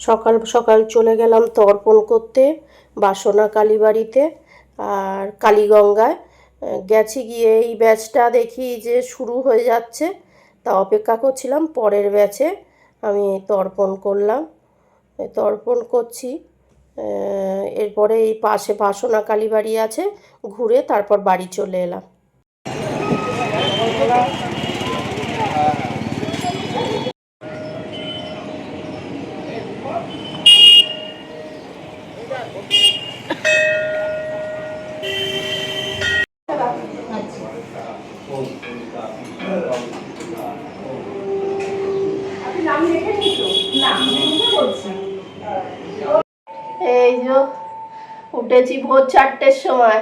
সকাল সকাল চলে গেলাম তর্পণ করতে, বাসনা কালীবাড়িতে আর কালীগঙ্গায়। গেছি গিয়ে এই ব্যাচটা দেখি যে শুরু হয়ে যাচ্ছে, তা অপেক্ষা করছিলাম পরের ব্যাচে আমি তর্পণ করলাম। তর্পণ করছি এরপরে এই পাশে বাসনা কালীবাড়ি আছে, ঘুরে তারপর বাড়ি চলে এলাম। এই যে উঠেছি ভোর চারটের সময়।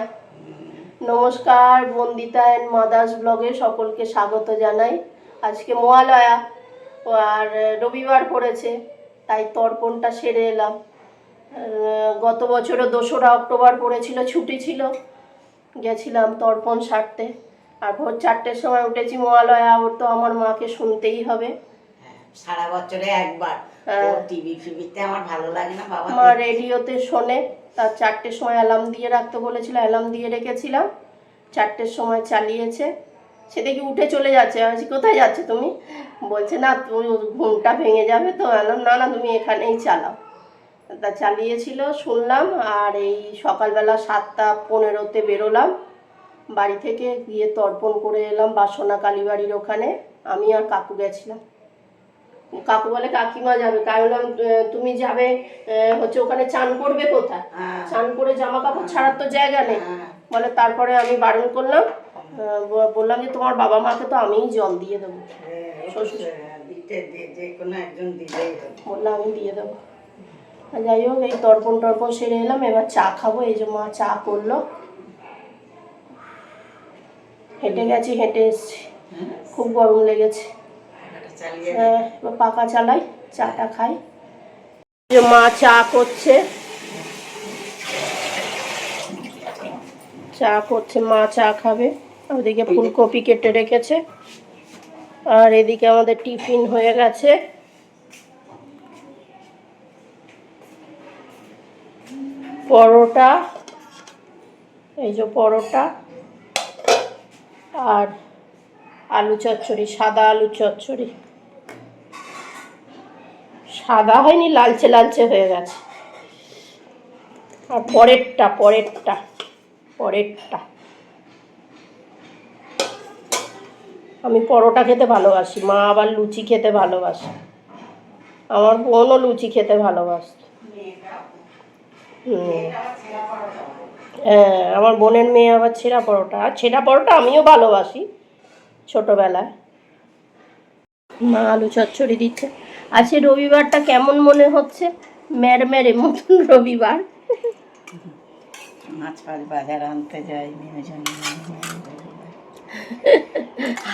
নমস্কার, বন্দিতা অ্যান্ড মাদার্স ব্লগে সকলকে স্বাগত জানাই। আজকে মহালয়া, আর রবিবার পড়েছে, তাই তর্পণটা সেরে এলাম। গত বছরও দোসরা অক্টোবর পড়েছিল, ছুটি ছিল, গেছিলাম তর্পণ সারতে। আর ভোর চারটের সময় উঠেছি মহালয়া, ওর তো আমার মাকে শুনতেই হবে। সারা বছরে একবার। হ্যাঁ। টিভি ফিভিতে আমার ভালো লাগে না বাবা। মা রেডিওতে শোনে তার চারটের সময় অ্যালার্ম দিয়ে রাখতে বলেছিল অ্যালার্ম দিয়ে রেখেছিলাম। চারটের সময় চালিয়েছে। সে দেখি উঠে চলে যাচ্ছে। আমি কোথায় যাচ্ছে তুমি? বলছে না তুমি ঘুমটা ভেঙে যাবে তো। অ্যালার্ম না না তুমি এখানেই চালাও। তা চালিয়েছিল শুনলাম আর এই সকালবেলা সাতটা পনেরোতে বেরোলাম। বাড়ি থেকে গিয়ে তর্পণ করে এলাম বাসনা কালীবাড়ির ওখানে। আমি আর কাকু গেছিলাম। কাকু বলে কাকিমা যাবে। কারণ তুমি যাবে হচ্ছে ওখানে চান করবে কোথায়? হ্যাঁ, চান করে জামা কাপড় ছাড়ার তো জায়গা নেই। হ্যাঁ। বলে তারপরে আমি বারণ করলাম বললাম যে তোমার বাবা মাকে তো আমিই জল দিয়ে দেবো। হ্যাঁ। বললাম আমি দিয়ে দেবো। যাই হোক এই তর্পণ টর্পণ সেরে এলাম এবার চা খাব। এই যে মা চা করল। হেঁটে গেছি হেঁটে এসছি। খুব গরম লেগেছে এটা চালিয়ে হ্যাঁ এবার পাকা চালাই চাটা খাই। যে মা চা করছে। চা করছে মা চা খাবে। ওদিকে ফুলকপি কেটে রেখেছে। আর এদিকে আমাদের টিফিন হয়ে গেছে। পরোটা এই যে পরোটা। আর আলু চচ্চড়ি সাদা আলু চচ্চড়ি। সাদা হয়নি, লালচে লালচে হয়ে গেছে। আর পরেরটা পরেরটা পরেরটা। আমি পরোটা খেতে ভালোবাসি, মা আবার লুচি খেতে ভালোবাসে। আমার বোনও লুচি খেতে ভালোবাসে হুম। হ্যাঁ আমার বোনের মেয়ে আবার ছেঁড়া পরোটা। আর ছেঁড়া পরোটা আমিও ভালোবাসি ছোটোবেলায়। মা আলু চচ্চড়ি দিচ্ছে। আজকে রবিবারটা কেমন মনে হচ্ছে? ম্যারম্যারে মতন রবিবার। মাছ ফাছ বাজার আনতে যাই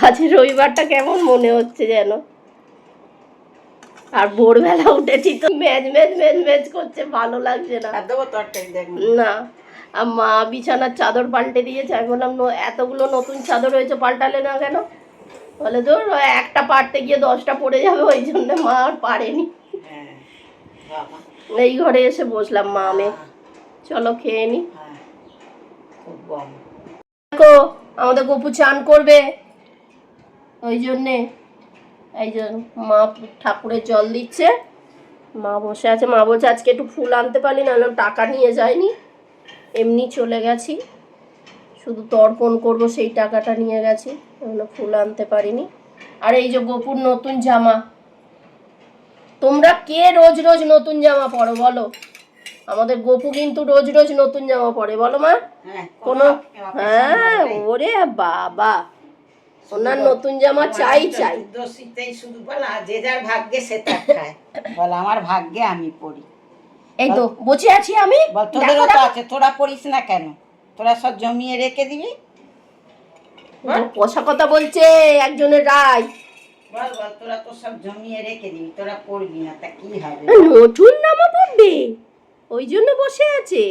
আজকে রবিবারটা কেমন মনে হচ্ছে যেন? আর ভোরবেলা উঠেছি তো ম্যাচ ম্যাচ ম্যাচ ম্যাচ করছে ভালো লাগছে না। না। আর মা বিছানার চাদর পাল্টে দিয়েছে আমি বললাম "ন- এতগুলো নতুন চাদর হয়েছে পাল্টালে না কেন? বলে ধর একটা পারতে গিয়ে দশটা পড়ে যাবে ওই জন্য মা আর পারেনি। হ্যাঁ এই ঘরে এসে বসলাম মা আমি। চলো খেয়ে নি। হ্যাঁ দেখো আমাদের গপু চান করবে। ওই জন্যে এই যে মা ঠাকুরের জল দিচ্ছে। মা বসে আছে মা বলছে আজকে একটু ফুল আনতে পারলি না না টাকা নিয়ে যায়নি। এমনি চলে গেছি। শুধু তর্পণ করব সেই টাকাটা নিয়ে গেছি। এখনও ফুল আনতে পারিনি। আর এই যে গপুর নতুন জামা। তোমরা কে রোজ রোজ নতুন জামা পরো বলো? আমাদের গপু কিন্তু রোজ রোজ নতুন জামা পরে বলো মা। হ্যাঁ কোনো হ্যাঁ ওরে বাবা। ওনার নতুন জামা চাই চাই। বল যে যার ভাগ্যে সে তার খায়। বল আমার ভাগ্যে আমি পড়ি। এই তো বসে আছি আমি। বল দেখো, তোদেরও তো আছে তোরা পড়িস না কেন? তোরা সব জমিয়ে রেখে দিবি? পয়সা কথা বলছে একজনের রায়। বল বল তোরা তো সব জমিয়ে রেখে দিবি তোরা পড়বি না তা কি হবে? নতুন জামা পরবে ওই জন্য বসে আছে।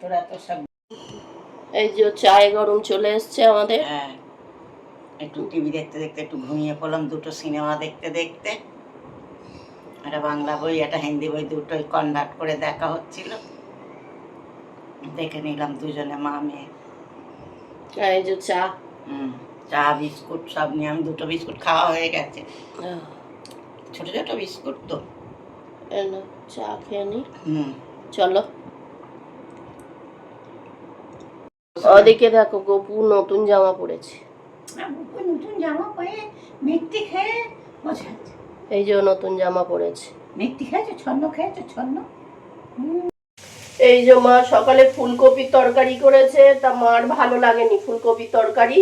তোরা তো সব এই যে চায় গরম চলে এসছে আমাদের। হ্যাঁ একটু টিভি দেখতে দেখতে একটু ঘুমিয়ে পড়লাম দুটো সিনেমা দেখতে দেখতে। একটা বাংলা বই একটা হিন্দি বই দুটোই কনভার্ট করে দেখা হচ্ছিল। দেখে নিলাম দুজনে মা মেয়ে এই যে চা। হুম, চা বিস্কুট সব নিয়ে আমি দুটো বিস্কুট খাওয়া হয়ে গেছে। ছোট ছোট বিস্কুট তো। চা খেয়ে নি। হুম। চলো। ওদিকে দেখো গপু নতুন জামা বুকু নতুন জামা পরে মিষ্টি খেয়ে বসে এই যে নতুন জামা পড়েছে মিষ্টি খেয়েছো ছন্ন খেয়েছে ছন্ন? এই যে মা সকালে ফুলকপির তরকারি করেছে, তা মার ভালো লাগেনি ফুলকপির তরকারি।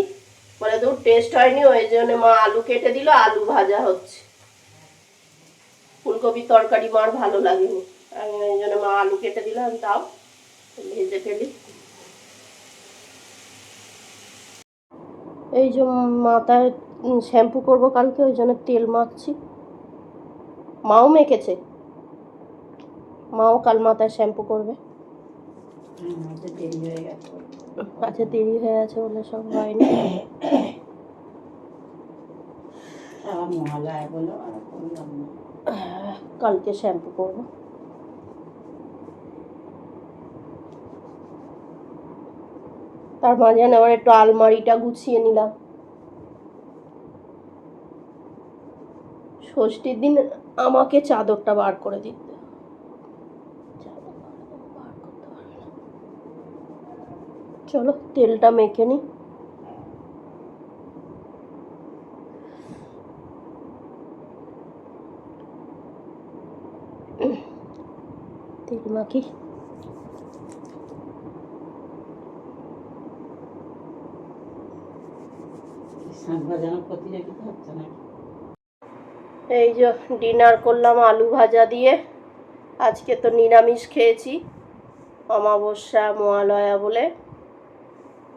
বলে তো টেস্ট হয়নি, ওই জন্য মা আলু কেটে দিল, আলু ভাজা হচ্ছে। ফুলকপির তরকারি মার ভালো লাগেনি। আমি ওই জন্য মা আলু কেটে দিলাম তাও ভেজে ফেলি। এই যে মাথায় শ্যাম্পু করব কালকে, ওই জন্য তেল মাখছি। মাও মেখেছে। মাও কাল মাথায় শ্যাম্পু করবে। দেরি হয়ে গেছে আচ্ছা দেরি হয়ে আছে বলে সব হয়নি? আবার মহালয়া বলো আর করলাম না কালকে শ্যাম্পু করব। তার মাঝখানে আবার একটু আলমারিটা গুছিয়ে নিলাম। ষষ্ঠীর দিন আমাকে চাদরটা বার করে দিতে চাদর বার করতে পারবে না। চলো, তেলটা মেখে নিই তেল মাখি। এই যে ডিনার করলাম আলু ভাজা দিয়ে। আজকে তো নিরামিষ খেয়েছি। অমাবস্যা, মহালয়া বলে।